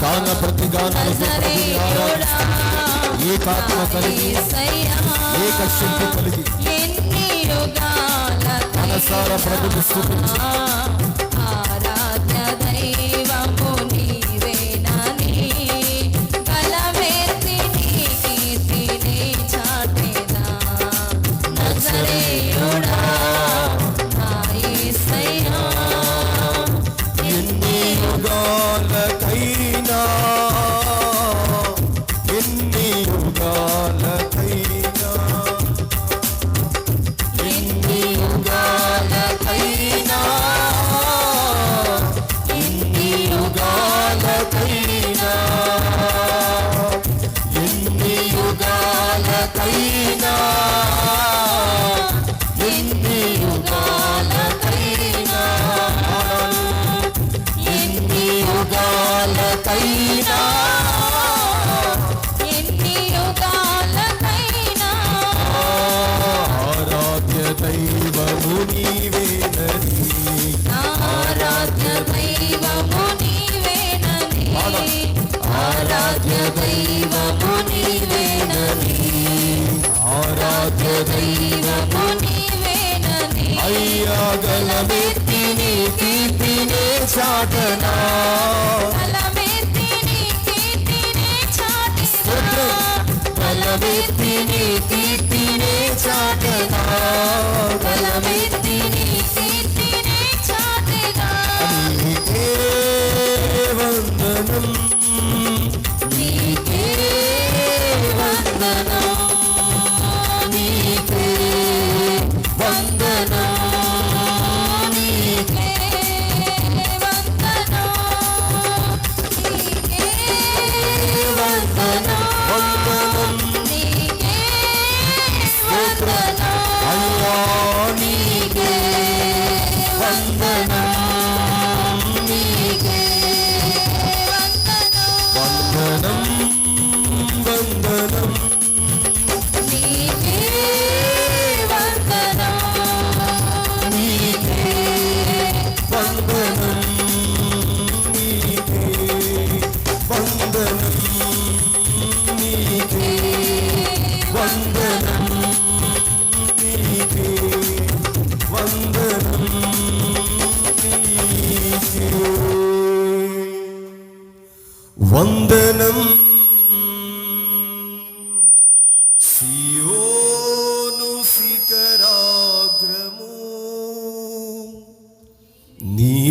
కాన ప్రతి ఏకాత్మ కలిగి ఏక శక్తి కలిగి మనసార ప్రభుని స్థుతించి బలమెత్తిని కీర్తిని చాటగా బలమెత్తిని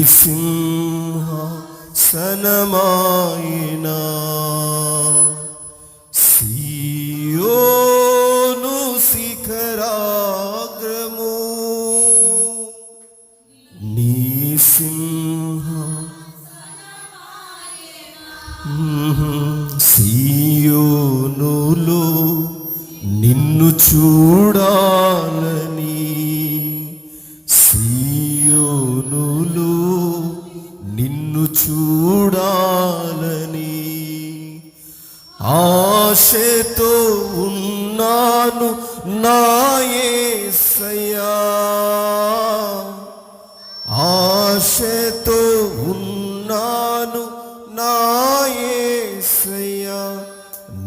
సింహాసనమాయినా. సియోను శిఖరాగ్రము. నీ సింహ సియోనులో నిన్ను చూడాలని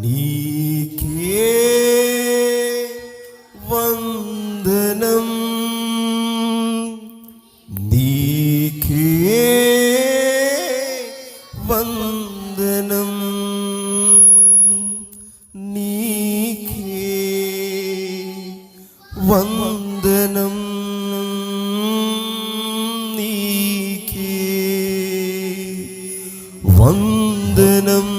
నీకే వందనం. నీకే వందనం. నీకే వందనం. నీకే వందనం.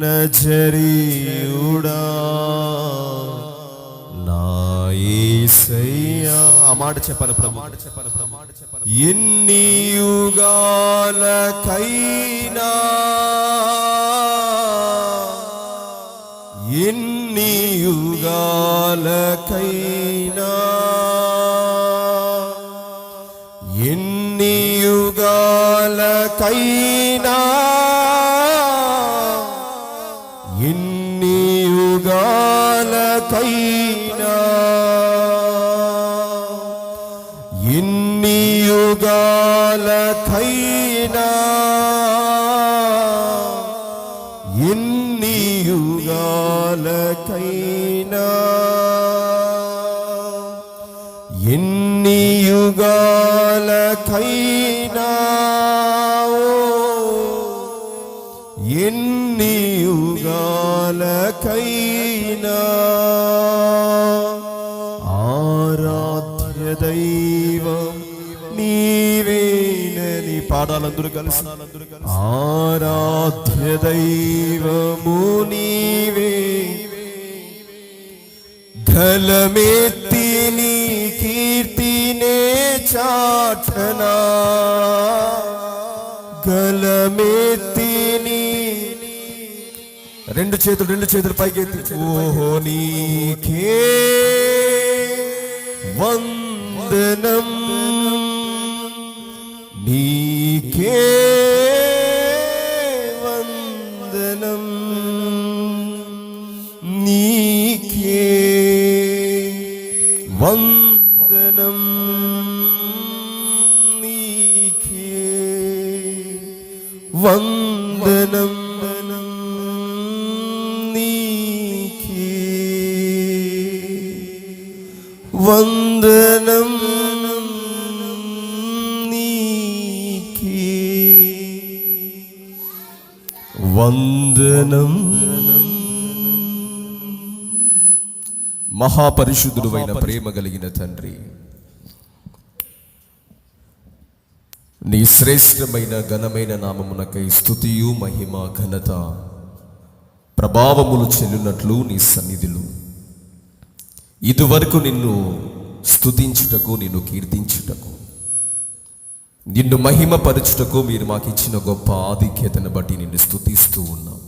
నజరీయుడా ఆ మాట చెప్పాలి ప్రభు మాట చెప్పాలి ప్రభు. మాట చెప్పాలి ఎన్ని యుగాలకైనా ఎన్ని యుగాలకైనా ఎన్ని యుగాలకైనా ಕೈನಾವು ಎನ್ನಿಯುಗಾಲ ಕೈನ ಆರಾಧ್ಯ ದೈವ ನೀವೇನನಿ ಪಾಡಾಲಂದ್ರು ಕಲಿಸ ಆರಾಧ್ಯ ದೈವ ಮುನೀವೇ ಘಲಮೇತ್ತಿನಿ చాటనా గలమెత్తిని రెండు చేతులు రెండు చేతులు పైకి ఎత్తి ఓహో నీకే వందనం. నీకే వందనం నీకే. వందనం మహాపరిశుద్ధుడు అయిన ప్రేమ కలిగిన తండ్రి నీ శ్రేష్టమైన ఘనమైన నామమునకై స్థుతియు మహిమ ఘనత ప్రభావములు చెల్లునట్లు నీ సన్నిధులు. ఇదివరకు నిన్ను స్థుతించుటకు నిన్ను కీర్తించుటకు నిన్ను మహిమపరచుటకు మీరు మాకు ఇచ్చిన గొప్ప ఆధిక్యతను బట్టి నిన్ను స్థుతిస్తూ ఉన్నాం.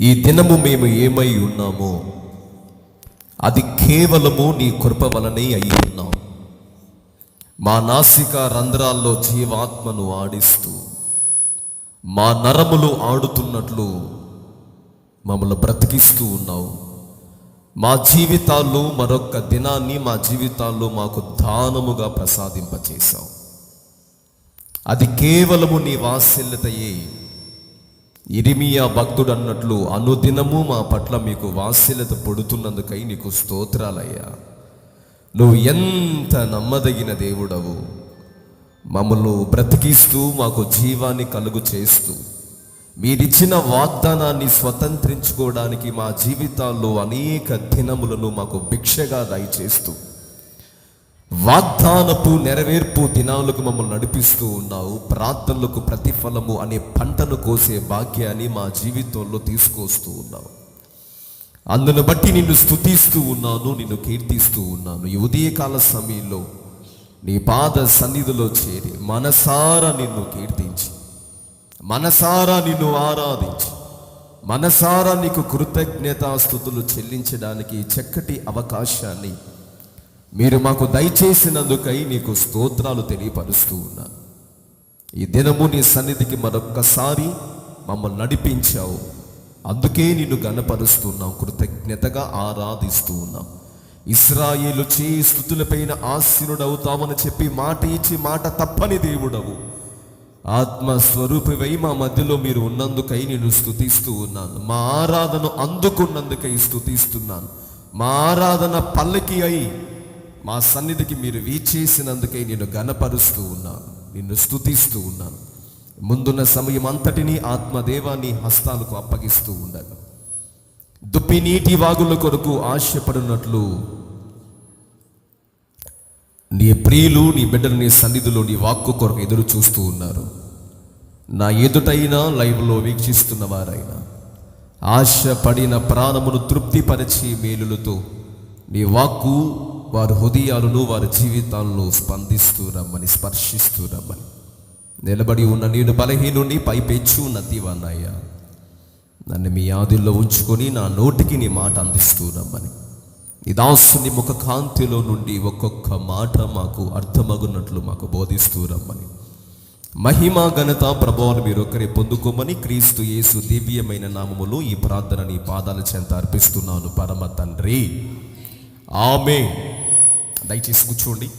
ఈ దినము మేము ఏమై ఉన్నామో అది కేవలము నీ కృప వలనే అయి ఉన్నాం. మా నాసిక రంధ్రాల్లో జీవాత్మను ఆడిస్తూ మా నరములు ఆడుతున్నట్లు మమ్మల్ని బ్రతికిస్తూ ఉన్నావు. మా జీవితాల్లో మరొక దినాన్ని మా జీవితాల్లో మాకు దానముగా ప్రసాదింపచేశావు. అది కేవలము నీ వాత్సల్యతయే. ఇరిమియా భక్తుడు అన్నట్లు అనుదినము మా పట్ల మీకు వాత్సల్యత పొడుతున్నందుకై నీకు స్తోత్రాలయ్యా. నువ్వు ఎంత నమ్మదగిన దేవుడవు. మమ్మల్ని బ్రతికిస్తూ మాకు జీవాన్ని కలుగు చేస్తూ మీరిచ్చిన వాగ్దానాన్ని స్వతంత్రించుకోవడానికి మా జీవితాల్లో అనేక దినములను మాకు భిక్షగా దయచేస్తూ వాగ్దానపు నెరవేర్పు దినాలకు మమ్మల్ని నడిపిస్తూ ఉన్నావు. ప్రార్థనలకు ప్రతిఫలము అనే పంటను కోసే భాగ్యాన్ని మా జీవితంలో తీసుకొస్తూ ఉన్నావు. అందును బట్టి నిన్ను స్థుతిస్తూ ఉన్నాను నిన్ను కీర్తిస్తూ ఉన్నాను. ఈ ఉదయకాల సమయంలో నీ పాద సన్నిధిలో చేరి మనసారా నిన్ను కీర్తించి మనసారా నిన్ను ఆరాధించి. మనసారా నీకు కృతజ్ఞతాస్థుతులు చెల్లించడానికి చక్కటి అవకాశాన్ని మీరు మాకు దయచేసినందుకై నీకు స్తోత్రాలు తెలియపరుస్తూ ఉన్నా. ఈ దినము నీ సన్నిధికి మరొక్కసారి మమ్మల్ని నడిపించావు. అందుకే నిన్ను గణపరుస్తున్నాం కృతజ్ఞతగా ఆరాధిస్తూ ఉన్నాం. ఇస్రాయేలు చేయి స్థుతులపైన ఆశీనుడవుతామని చెప్పి మాట ఇచ్చి మాట తప్పని దేవుడవు. ఆత్మస్వరూపివై మా మధ్యలో మీరు ఉన్నందుకై నేను స్థుతిస్తూ ఉన్నాను. మా ఆరాధన అందుకున్నందుకై స్థుతిస్తున్నాను మా ఆరాధన పల్లకి అయి మా సన్నిధికి మీరు వీచేసినందుకై నేను గనపరుస్తూ ఉన్నాను. నిన్ను స్థుతిస్తూ ఉన్నాను. ముందున్న సమయం అంతటినీ ఆత్మదేవాన్ని హస్తాలకు అప్పగిస్తూ ఉండగా. దుప్పి నీటి వాగుల కొరకు ఆశపడినట్లు నీ ప్రియులు నీ బిడ్డలు నీ సన్నిధిలో నీ వాక్కు కొరకు ఎదురు చూస్తూ ఉన్నారు. నా ఎదుటైనా లైవ్లో వీక్షిస్తున్న వారైనా ఆశపడిన ప్రాణమును తృప్తిపరిచి మేలులతో నీ వాక్కు వారి హృదయాలను వారి జీవితాలను స్పందిస్తూ రమ్మని స్పర్శిస్తూ రమ్మని. నిలబడి ఉన్న నేను బలహీనుని పైపెచ్చు నదివన్నయ్యా నన్ను మీ ఆదిల్లో ఉంచుకొని నా నోటికి నీ మాట అందిస్తూ రమ్మని. ఈ దాసుని ముఖ కాంతిలో నుండి ఒక్కొక్క మాట మాకు అర్థమగున్నట్లు మాకు బోధిస్తూ రమ్మని. మహిమ ఘనత ప్రభావం మీరు పొందుకోమని క్రీస్తు యేసు దివ్యమైన నామములు ఈ ప్రార్థనని పాదాల చెంత అర్పిస్తున్నాను పరమ తండ్రి. ఆమె దయచేసి కూర్చోండి.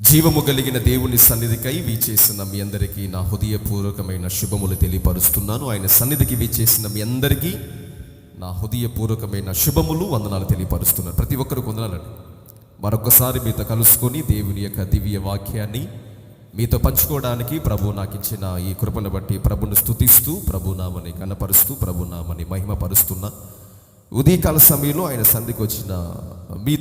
జీవము కలిగిన దేవుని సన్నిధికై వీచేసిన మీ అందరికీ నా హృదయపూర్వకమైన శుభములు తెలియపరుస్తున్నాను. ఆయన సన్నిధికి వీచేసిన మీ అందరికీ నా హృదయపూర్వకమైన శుభములు వందనాలు తెలియపరుస్తున్నాను ప్రతి ఒక్కరు వందనాలండి మరొకసారి మీతో కలుసుకొని దేవుని యొక్క దివ్య వాక్యాన్ని మీతో పంచుకోవడానికి ప్రభు నాకు ఇచ్చిన ఈ కృపను బట్టి ప్రభును స్థుతిస్తూ ప్రభునామని కనపరుస్తూ ప్రభునామని మహిమపరుస్తున్న ఉదయకాల సమయంలో ఆయన సంధికి వచ్చిన మీ